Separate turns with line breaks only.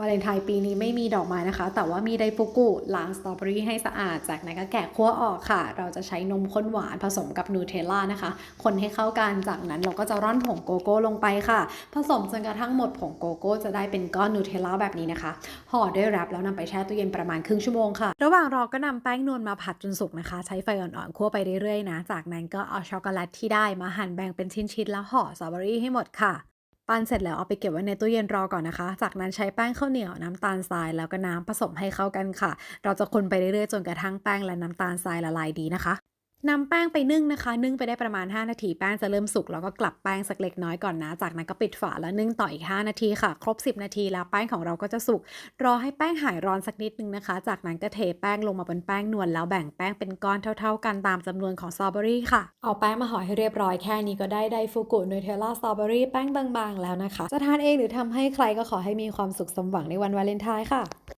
วาเลนไทน์ปีนี้ไม่มีดอกไม้นะคะ แต่ว่ามีไดฟุกุล้างสตรอเบอรี่ให้สะอาด จากนั้นก็แกะขั้วออกค่ะ เราจะใช้นมข้นหวานผสมกับนูเทลล่านะคะ คนให้เข้ากัน จากนั้นเราก็จะร่อนผงโกโก้ลงไปค่ะ ผสมจนกระทั่งหมดผงโกโก้จะได้เป็นก้อนนูเทลล่าแบบนี้นะคะ ห่อด้วยแรปแล้วนำไปแช่ตู้เย็นประมาณครึ่งชั่วโมงค่ะ ระหว่างรอก็นำแป้งนวลมาผัดจนสุกนะคะ ใช้ไฟอ่อนๆคั่วไปเรื่อยๆนะ จากนั้นก็เอาช็อกโกแลตที่ได้มาหั่นแบ่งเป็นชิ้นๆแล้วห่อสตรอเบอรี่ให้หมดค่ะ ปั้นเสร็จแล้วเอาไปเก็บไว้ในตู้เย็นรอก่อนนะคะ จากนั้นใช้แป้งข้าวเหนียวน้ำตาลทรายแล้วก็น้ำผสมให้เข้ากันค่ะ เราจะคนไปเรื่อยๆจนกระทั่งแป้งและน้ำตาลทรายละลายดีนะคะ นำแป้งไปนึ่งนะคะ นึ่งไปได้ประมาณ 5 นาทีแป้งจะเริ่มสุกแล้วก็กลับแป้งสักเล็กน้อยก่อนนะ จากนั้นก็ปิดฝาแล้วนึ่งต่ออีก 5 นาทีค่ะ ครบ 10 นาทีแล้วแป้งของเราก็จะสุกรอให้แป้งหายร้อนสักนิดนึงนะคะ จากนั้นก็เทแป้งลงมาบนแป้งนวลแล้วแบ่งแป้งเป็นก้อนเท่า ๆ กันตามจำนวนของสตรอเบอรี่ค่ะเอาแป้งมาห่อให้เรียบร้อยแค่นี้ก็ได้ไดฟูกุนูเทลล่าสตรอเบอรี่แป้งบางๆแล้วนะคะจะทานเองหรือทำให้ใครก็ขอให้มีความสุขสมหวังในวันวาเลนไทน์ค่ะ